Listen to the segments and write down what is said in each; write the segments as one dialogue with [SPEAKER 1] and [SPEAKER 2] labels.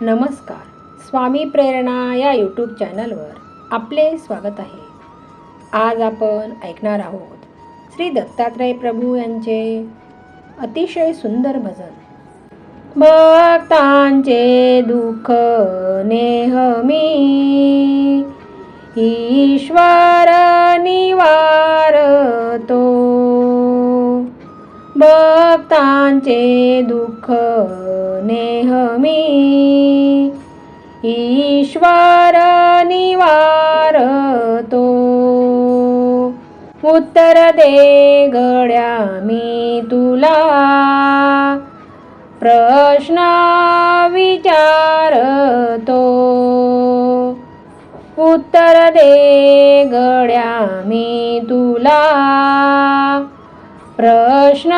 [SPEAKER 1] नमस्कार. स्वामी प्रेरणा या यूट्यूब चॅनलवर आपले स्वागत आहे. आज आपण ऐकणार आहोत श्री दत्तात्रय प्रभू यांचे अतिशय सुंदर भजन. भक्तांचे दुःख नेहमी ईश्वर निवारतो. भक्तांचे दुःख नेहमी ईश्वर निवारतो. उत्तर दे गड्या मी तुला प्रश्न विचारतो. उत्तर दे गड्या मी तुला प्रश्न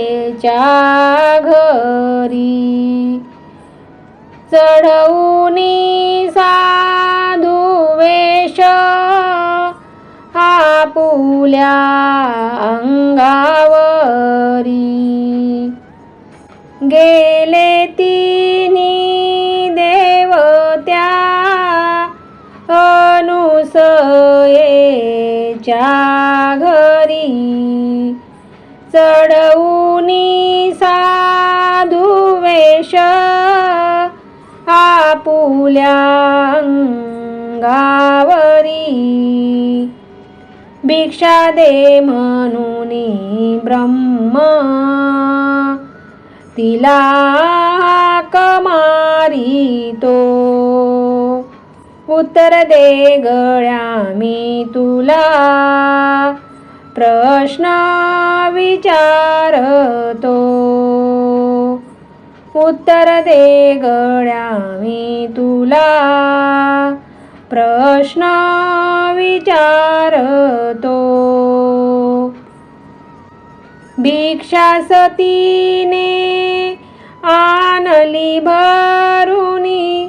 [SPEAKER 1] अनुसयेच्या घरी. चढवूनी साधू वेश आपुल्या अंगावरी. गेले तिनी देवत्या अनुसयेच्या घरी. चढवू कोणी साधू वेश आपुल्या अंगावरी भिक्षा दे म्हणून ब्रह्म. तिला कमारी तो उत्तर दे गळ्या मी तुला. प्रश्न विचारतो. उत्तर दे गड्या मी तुला. प्रश्न विचारतो. भिक्षा सतीने आणली भरुनी.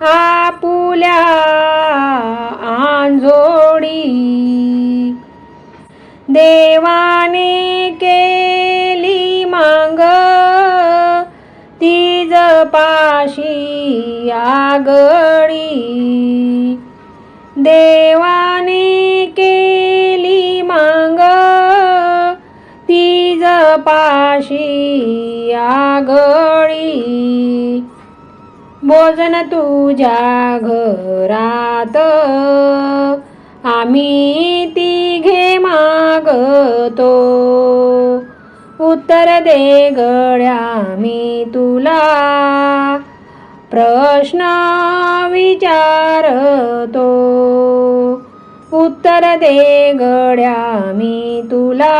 [SPEAKER 1] आपुल्या देवाने केली मांग. ती जपाशी आगळी. देवाने केली मांग. ती जपाशी आगळी. भोजन तुझ्या घरात. आम्ही तिघे मागतो. उत्तर दे गड्या मी तुला प्रश्न विचारतो. उत्तर दे गड्या मी तुला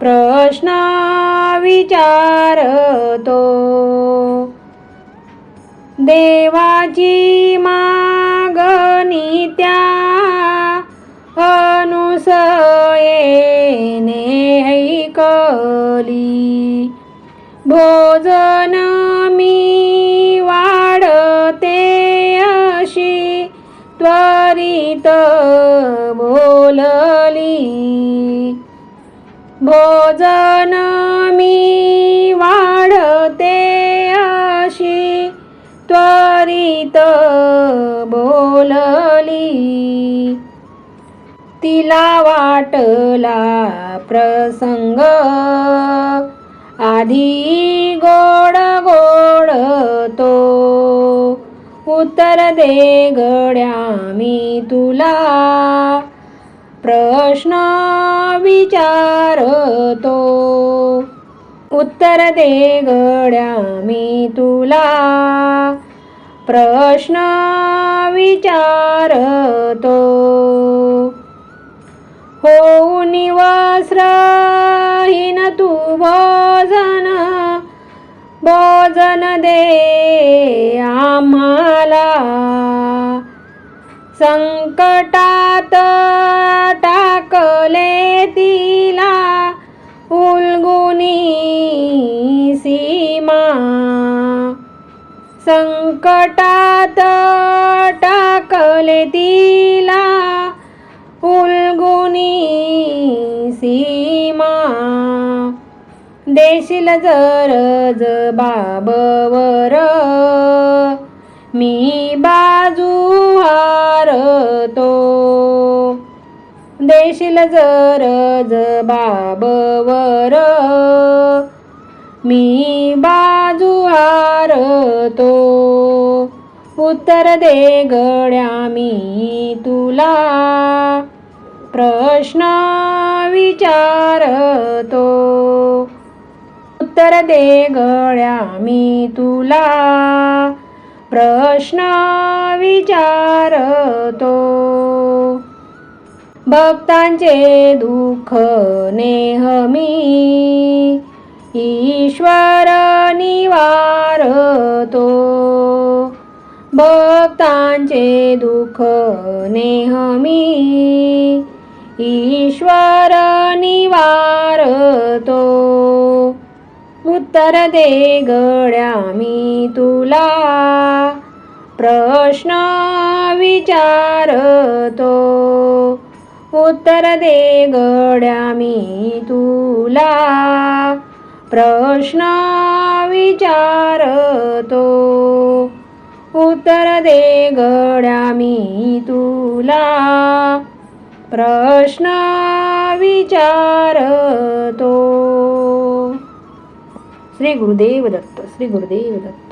[SPEAKER 1] प्रश्न विचारतो. देवाची मागणी त्या अनुसयेने ऐकली. भोजन मी वाढते अशी त्वरित बोलली. भोजन मी वाढते करीत बोलली. तिला वाटला प्रसंग आधी गोड गोड तो. उत्तर दे गड्या मी तुला प्रश्न विचारतो. उत्तर दे गड्या मी तुला प्रश्न विचारतो. हो निवस्त्रहीन तू भोजन भोजन दे आम्हाला. संकटात संकटात टाकले तिला उलगुनी सीमा. देशील जर बाबवर मी बाजू हारतो. देशील जर बाबवर मी बा विचारतो उत्तर दे गड्या मी तुला. प्रश्न विचारतो. उत्तर दे गड्या मी तुला. प्रश्न विचारतो. भक्तांचे दुःख नेहमी निवारतो भक्तांचे दुःख नेहमी ईश्वर निवारतो उत्तर दे गड्या मी तुला. प्रश्न विचारतो. उत्तर दे गड्या मी तुला. प्रश्न विचारतो. उत्तर दे गड्या मी तुला. प्रश्न विचारतो. श्री गुरुदेव दत्त श्री गुरुदेव दत्त.